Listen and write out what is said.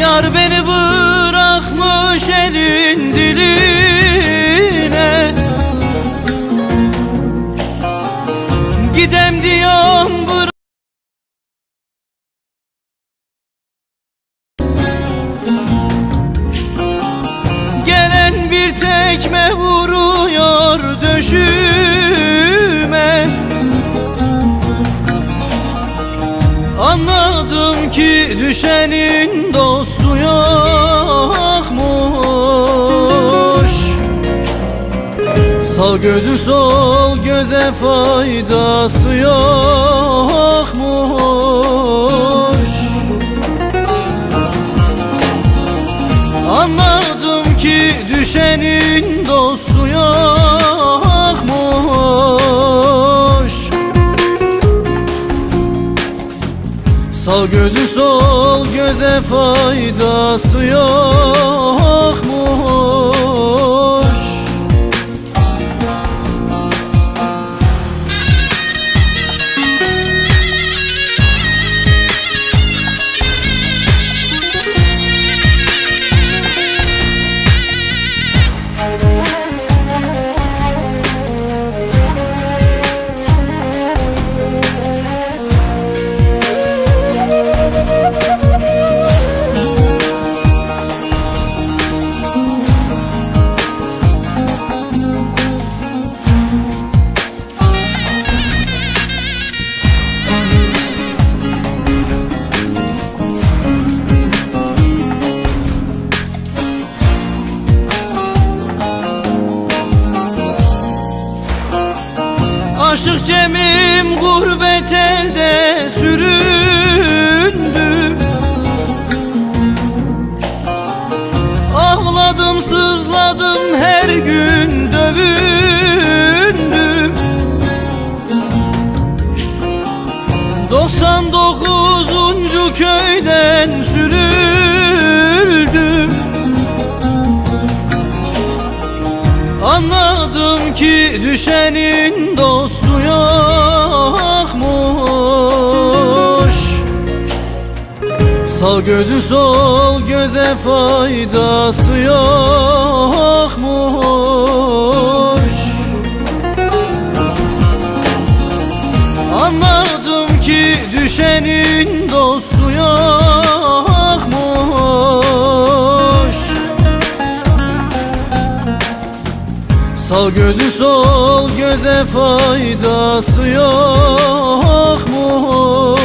Yar beni bırakmış elin diline. Gidem diyorum Gelen bir tekme vuruyor döşüme Anladım ki düşenin dostu yokmuş. Sağ gözü sol göze faydası yokmuş. Anladım ki düşenin dostu yokmuş Sağ gözü sol göze faydası yokmuş Aşık Cem'im gurbet elde Ki düşenin dostu yokmuş. Sağ gözü sol göze faydası yokmuş. Anladım ki düşenin dostu yokmuş Sal gözü sol göze faydası yok mu?